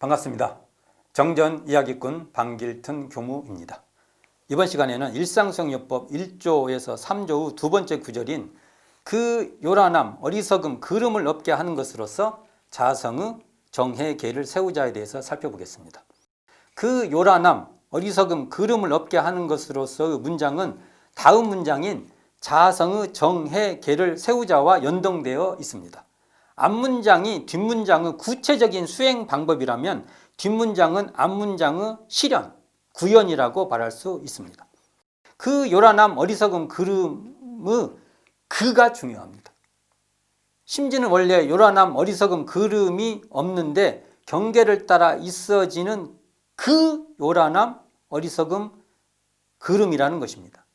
반갑습니다. 정전 이야기꾼 방길튼 교무입니다. 이번 시간에는 일상성요법 1조에서 3조 후 두 번째 구절인 그 요란함 어리석음 그름을 없게 하는 것으로서 자성의 정해 계를 세우자에 대해서 살펴보겠습니다. 그 요란함 어리석음 그름을 없게 하는 것으로서의 문장은 다음 문장인 자성의 정해 계를 세우자와 연동되어 있습니다. 앞문장이 뒷문장의 구체적인 수행 방법이라면 뒷문장은 앞문장의 실현, 구현이라고 말할 수 있습니다. 그 요란함 어리석음 그름의 그가 중요합니다. 심지는 원래 요란함 어리석음 그름이 없는데 경계를 따라 있어지는 그 요란함 어리석음 그름이라는 것입니다.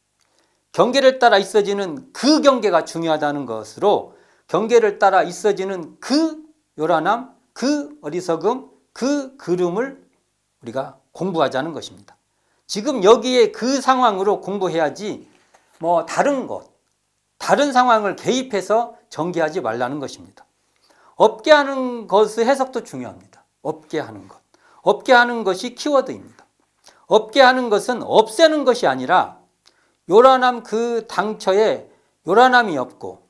경계를 따라 있어지는 그 경계가 중요하다는 것으로 경계를 따라 있어지는 그 요란함, 그 어리석음, 그 그름을 우리가 공부하자는 것입니다. 지금 여기에 그 상황으로 공부해야지 뭐 다른 것, 다른 상황을 개입해서 전개하지 말라는 것입니다. 없게 하는 것의 해석도 중요합니다. 없게 하는 것. 없게 하는 것이 키워드입니다. 없게 하는 것은 없애는 것이 아니라 요란함 그 당처에 요란함이 없고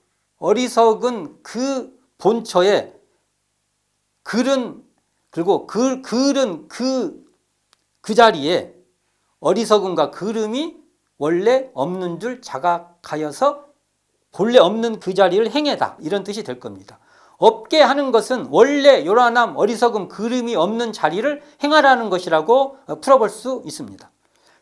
어리석은 그 본처에 글은 그리고 그 글은 그, 그 자리에 어리석음과 그름이 원래 없는 줄 자각하여서 본래 없는 그 자리를 행해다 이런 뜻이 될 겁니다. 없게 하는 것은 원래 요란함 어리석음 그름이 없는 자리를 행하라는 것이라고 풀어볼 수 있습니다.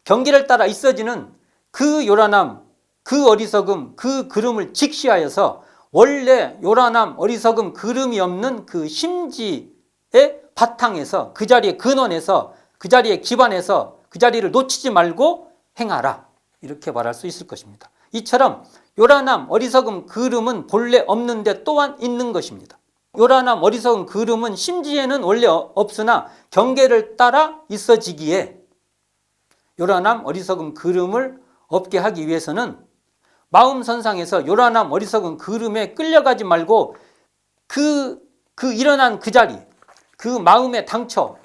경계를 따라 있어지는 그 요란함 그 어리석음 그 그름을 직시하여서 원래 요란함 어리석음 그름이 없는 그 심지의 바탕에서 그 자리의 근원에서 그 자리에 기반해서 그 자리를 놓치지 말고 행하라 이렇게 말할 수 있을 것입니다. 이처럼 요란함 어리석음 그름은 본래 없는데 또한 있는 것입니다. 요란함 어리석음 그름은 심지에는 원래 없으나 경계를 따라 있어지기에 요란함 어리석음 그름을 없게 하기 위해서는 마음 선상에서 요란함 어리석은 그름에 끌려가지 말고 그, 그 일어난 그 자리, 그 마음의 당처,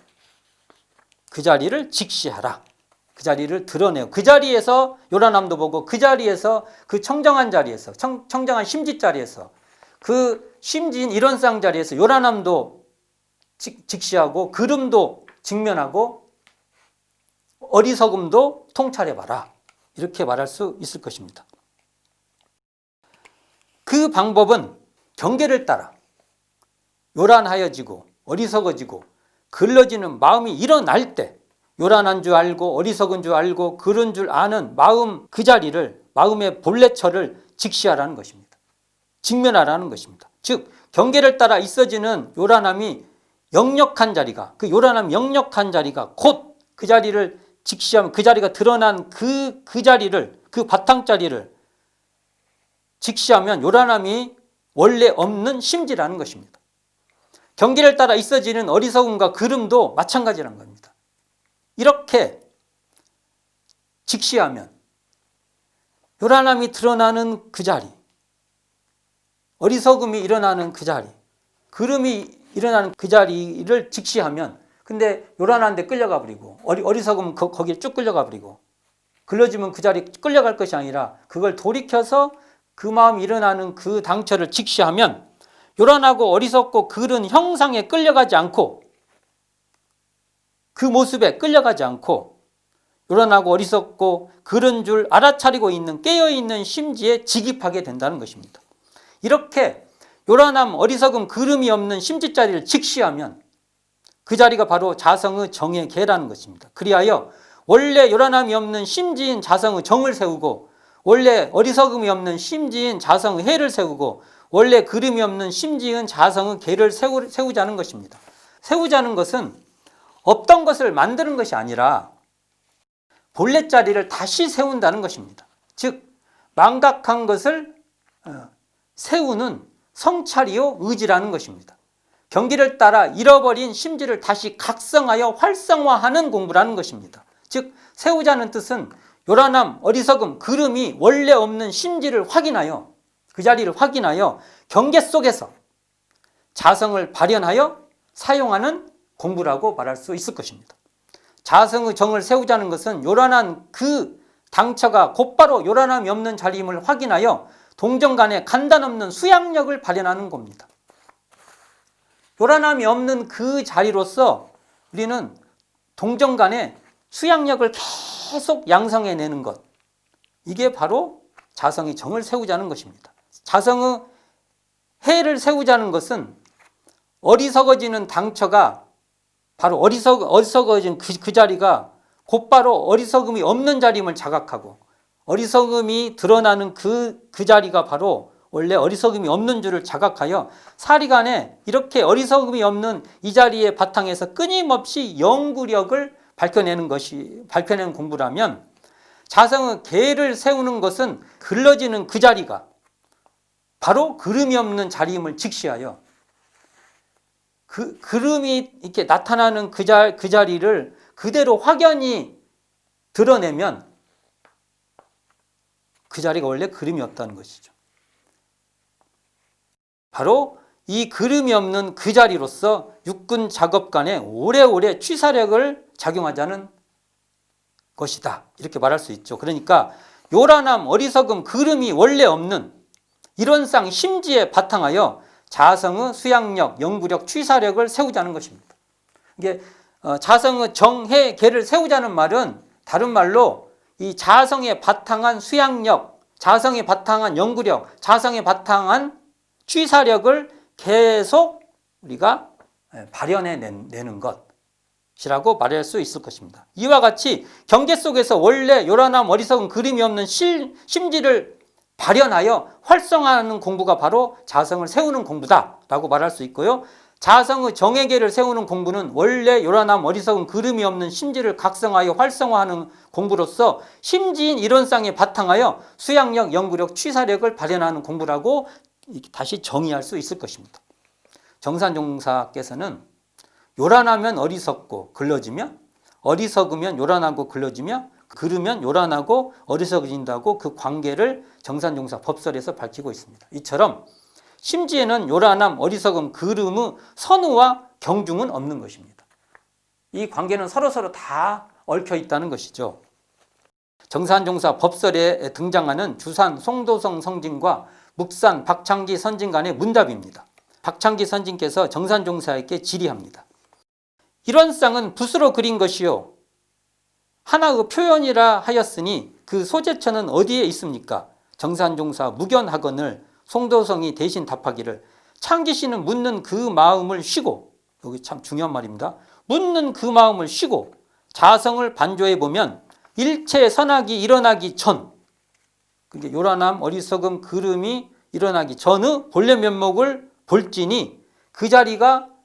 그 자리를 직시하라. 그 자리를 드러내고 그 자리에서 요란함도 보고 그 자리에서 그 청정한 자리에서 청, 청정한 심지 자리에서 그 심지인 일원상 자리에서 요란함도 직, 직시하고 그름도 직면하고 어리석음도 통찰해봐라. 이렇게 말할 수 있을 것입니다. 그 방법은 경계를 따라 요란하여지고 어리석어지고 글러지는 마음이 일어날 때 요란한 줄 알고 어리석은 줄 알고 그런 줄 아는 마음 그 자리를 마음의 본래처를 직시하라는 것입니다. 직면하라는 것입니다. 즉 경계를 따라 있어지는 요란함이 역력한 자리가 그 요란함 역력한 자리가 곧 그 자리를 직시하면 그 자리가 드러난 그, 그 자리를 그 바탕 자리를 직시하면 요란함이 원래 없는 심지라는 것입니다. 경계를 따라 있어지는 어리석음과 그름도 마찬가지라는 겁니다. 이렇게 직시하면 요란함이 드러나는 그 자리, 어리석음이 일어나는 그 자리, 그름이 일어나는 그 자리를 직시하면 근데 요란한데 끌려가 버리고 어리, 어리석으면 거, 거기에 쭉 끌려가 버리고 글러지면 그 자리 끌려갈 것이 아니라 그걸 돌이켜서 그 마음이 일어나는 그 당처를 직시하면 요란하고 어리석고 그른 형상에 끌려가지 않고 그 모습에 끌려가지 않고 요란하고 어리석고 그런 줄 알아차리고 있는 깨어있는 심지에 직입하게 된다는 것입니다. 이렇게 요란함 어리석음 그름이 없는 심지 자리를 직시하면 그 자리가 바로 자성의 정의 개라는 것입니다. 그리하여 원래 요란함이 없는 심지인 자성의 정을 세우고 원래 어리석음이 없는 심지인 자성의 해를 세우고 원래 그림이 없는 심지인 자성의 개를 세우, 세우자는 것입니다. 세우자는 것은 없던 것을 만드는 것이 아니라 본래 자리를 다시 세운다는 것입니다. 즉 망각한 것을 어, 세우는 성찰이요 의지라는 것입니다. 경기를 따라 잃어버린 심지를 다시 각성하여 활성화하는 공부라는 것입니다. 즉 세우자는 뜻은 요란함, 어리석음, 그름이 원래 없는 심지를 확인하여 그 자리를 확인하여 경계 속에서 자성을 발현하여 사용하는 공부라고 말할 수 있을 것입니다. 자성의 정을 세우자는 것은 요란한 그 당처가 곧바로 요란함이 없는 자리임을 확인하여 동정 간에 간단 없는 수양력을 발현하는 겁니다. 요란함이 없는 그 자리로서 우리는 동정 간에 수양력을 계속 양성해내는 것. 이게 바로 자성의 정을 세우자는 것입니다. 자성의 해를 세우자는 것은 어리석어지는 당처가 바로 어리석, 어리석어진 그, 그 자리가 곧바로 어리석음이 없는 자리임을 자각하고 어리석음이 드러나는 그, 그 자리가 바로 원래 어리석음이 없는 줄을 자각하여 사리간에 이렇게 어리석음이 없는 이 자리의 바탕에서 끊임없이 연구력을 밝혀내는 것이 밝혀내는 공부라면 자성의 계를 세우는 것은 글러지는 그 자리가 바로 그름이 없는 자리임을 직시하여 그 그름이 이렇게 나타나는 그, 자, 그 자리를 그대로 확연히 드러내면 그 자리가 원래 그림이 없다는 것이죠. 바로 이 그림이 없는 그 자리로서 육군 작업 간에 오래오래 취사력을 작용하자는 것이다. 이렇게 말할 수 있죠. 그러니까 요란함, 어리석음, 그름이 원래 없는 이런 쌍 심지에 바탕하여 자성의 수양력, 연구력, 취사력을 세우자는 것입니다. 이게 어, 자성의 정해 계를 세우자는 말은 다른 말로 이 자성에 바탕한 수양력, 자성에 바탕한 연구력, 자성에 바탕한 취사력을 계속 우리가 발현해 내는 것 이라고 말할 수 있을 것입니다. 이와 같이 경계 속에서 원래 요란함 어리석은 그림이 없는 실, 심지를 발현하여 활성화하는 공부가 바로 자성을 세우는 공부다라고 말할 수 있고요. 자성의 정예계를 세우는 공부는 원래 요란함 어리석은 그름이 없는 심지를 각성하여 활성화하는 공부로서 심지인 이론상에 바탕하여 수양력, 연구력, 취사력을 발현하는 공부라고 다시 정의할 수 있을 것입니다. 정산종사께서는 요란하면 어리석고 글러지며 어리석으면 요란하고 글러지며 그르면 요란하고 어리석어진다고 그 관계를 정산종사 법설에서 밝히고 있습니다. 이처럼 심지에는 요란함, 어리석음, 그름의 선우와 경중은 없는 것입니다. 이 관계는 서로서로 다 얽혀 있다는 것이죠. 정산종사 법설에 등장하는 주산 송도성 성진과 묵산 박창기 선진 간의 문답입니다. 박창기 선진께서 정산종사에게 질의합니다. 이런 쌍은 붓으로 그린 것이요. 하나의 표현이라 하였으니 그 소재처는 어디에 있습니까? 정산종사 무견학원을 송도성이 대신 답하기를 창기 씨는 묻는 그 마음을 쉬고 여기 참 중요한 말입니다. 묻는 그 마음을 쉬고 자성을 반조해 보면 일체 선악이 일어나기 전 그게 요란함 어리석음 그름이 일어나기 전의 본래 면목을 볼지니 그 자리가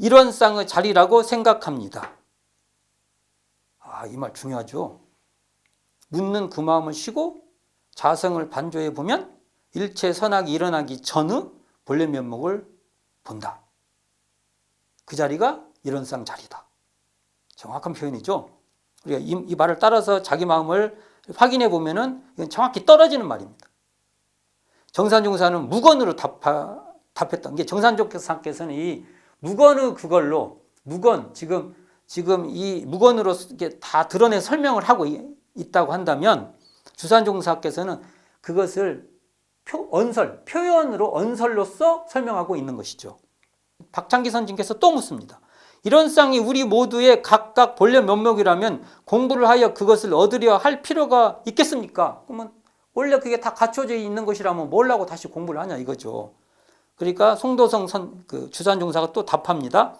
이런 쌍의 자리라고 생각합니다. 아, 이 말 중요하죠. 묻는 그 마음을 쉬고 자성을 반조해 보면 일체 선악이 일어나기 전의 본래 면목을 본다. 그 자리가 이런 쌍 자리다. 정확한 표현이죠. 우리가 이, 이 말을 따라서 자기 마음을 확인해 보면은 이건 정확히 떨어지는 말입니다. 정산종사는 무건으로 답하, 답했던 게 정산종사께서는 이 무건의 그걸로 무건 지금 지금 이 무건으로 이게 다 드러내 설명을 하고 있다고 한다면 주산종사께서는 그것을 표, 언설, 표현으로 언설로서 설명하고 있는 것이죠. 박창기 선진께서 또 묻습니다. 이런 쌍이 우리 모두의 각각 본래 면목이라면 공부를 하여 그것을 얻으려 할 필요가 있겠습니까? 그러면 원래 그게 다 갖춰져 있는 것이라면 뭘라고 다시 공부를 하냐 이거죠. 그러니까 송도성 선, 그 주산 종사가 또 답합니다.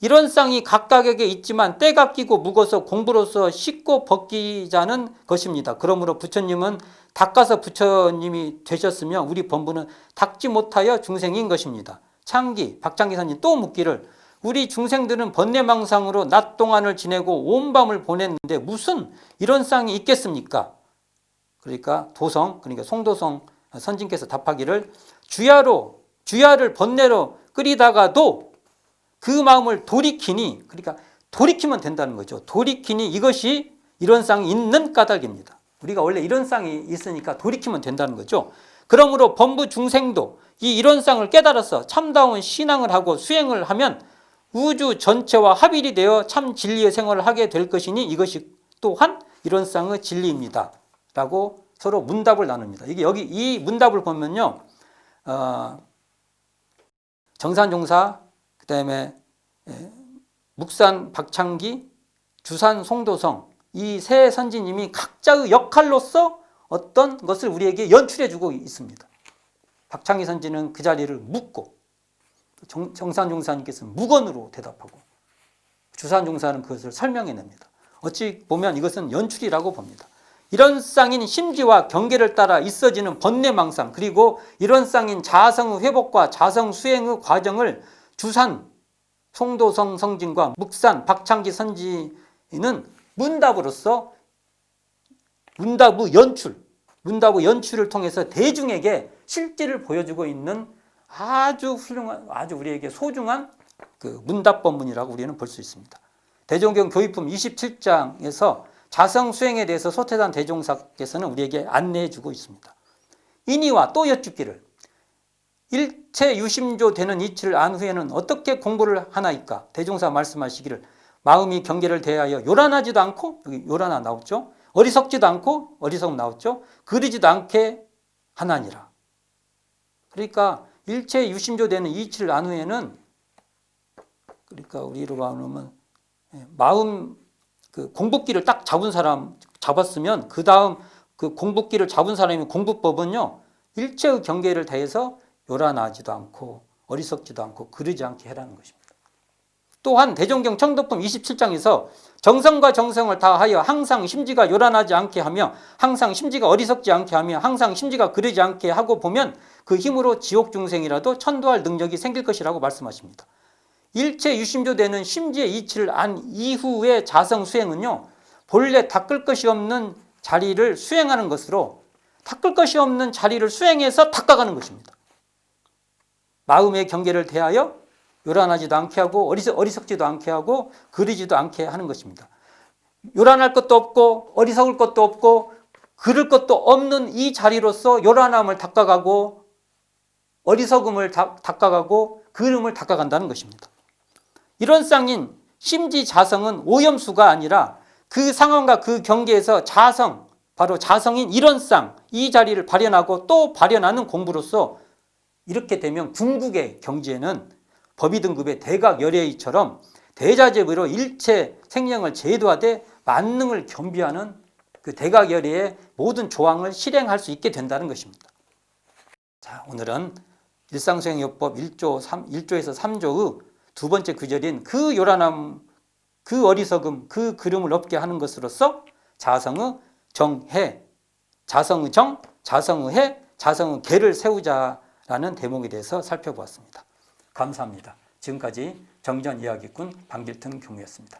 이런 쌍이 각각에게 있지만 때가 끼고 묵어서 공부로서 씻고 벗기자는 것입니다. 그러므로 부처님은 닦아서 부처님이 되셨으며 우리 본부는 닦지 못하여 중생인 것입니다. 창기, 박창기 선님 또 묻기를 우리 중생들은 번뇌망상으로 낮 동안을 지내고 온 밤을 보냈는데 무슨 이런 쌍이 있겠습니까? 그러니까 도성, 그러니까 송도성 선진께서 답하기를 주야로, 주야를 번뇌로 끓이다가도 그 마음을 돌이키니 그러니까 돌이키면 된다는 거죠. 돌이키니 이것이 이런 쌍이 있는 까닭입니다. 우리가 원래 이런 쌍이 있으니까 돌이키면 된다는 거죠. 그러므로 범부 중생도 이 이런 쌍을 깨달아서 참다운 신앙을 하고 수행을 하면 우주 전체와 합일이 되어 참 진리의 생활을 하게 될 것이니 이것이 또한 이론상의 진리입니다. 라고 서로 문답을 나눕니다. 이게 여기 이 문답을 보면요. 어, 정산종사, 그 다음에 묵산 박창기, 주산 송도성 이 세 선지님이 각자의 역할로서 어떤 것을 우리에게 연출해주고 있습니다. 박창기 선지는 그 자리를 묻고 정, 정산 종사님께서는 무건으로 대답하고 주산 종사는 그것을 설명해냅니다. 어찌 보면 이것은 연출이라고 봅니다. 이런 쌍인 심지와 경계를 따라 있어지는 번뇌망상 그리고 이런 쌍인 자성의 회복과 자성 수행의 과정을 주산 송도성 성진과 묵산 박창기 선지는 문답으로서 문답의 연출, 문답의 연출을 통해서 대중에게 실제를 보여주고 있는 아주 훌륭한, 아주 우리에게 소중한 그 문답 본문이라고 우리는 볼 수 있습니다. 대종경 교육품 27장에서 자성 수행에 대해서 소태단 대종사께서는 우리에게 안내해 주고 있습니다. 이니와 또 여쭙기를 일체 유심조 되는 이치를 안 후에는 어떻게 공부를 하나이까? 대종사 말씀하시기를 마음이 경계를 대하여 요란하지도 않고 여기 요란하 나왔죠. 어리석지도 않고 어리석음 나왔죠. 그리지도 않게 하나니라. 그러니까 일체 유심조 되는 이치를 안 후에는 그러니까 우리로 말하면 예, 마음 그 공부기를 딱 잡은 사람 잡았으면 그 다음 그 공부기를 잡은 사람이 공부법은요 일체의 경계를 다해서 요란하지도 않고 어리석지도 않고 그러지 않게 해라는 것입니다. 또한 대종경 청도품 27장에서 정성과 정성을 다하여 항상 심지가 요란하지 않게 하며 항상 심지가 어리석지 않게 하며 항상 심지가 그러지 않게 하고 보면 그 힘으로 지옥 중생이라도 천도할 능력이 생길 것이라고 말씀하십니다. 일체 유심조되는 심지의 이치를 안 이후의 자성 수행은요 본래 닦을 것이 없는 자리를 수행하는 것으로 닦을 것이 없는 자리를 수행해서 닦아가는 것입니다. 마음의 경계를 대하여 요란하지도 않게 하고 어리석, 어리석지도 않게 하고 그리지도 않게 하는 것입니다. 요란할 것도 없고 어리석을 것도 없고 그럴 것도 없는 이 자리로서 요란함을 닦아가고 어리석음을 닦아가고 그름을 닦아간다는 것입니다. 이런 쌍인 심지 자성은 오염수가 아니라 그 상황과 그 경계에서 자성, 바로 자성인 이런 쌍, 이 자리를 발현하고 또 발현하는 공부로서 이렇게 되면 궁극의 경지에는 법의 등급의 대각 열애의처럼 대자재부로 일체 생명을 제도하되 만능을 겸비하는 그 대각 열애의 모든 조항을 실행할 수 있게 된다는 것입니다. 자, 오늘은 일상수행요법 1조 3, 1조에서 3조의 두 번째 구절인 그 요란함, 그 어리석음, 그 그름을 없게 하는 것으로서 자성의 정해, 자성의 정, 자성의 해, 자성의 개를 세우자라는 대목에 대해서 살펴보았습니다. 감사합니다. 지금까지 정전 이야기꾼 방길튼 교무였습니다.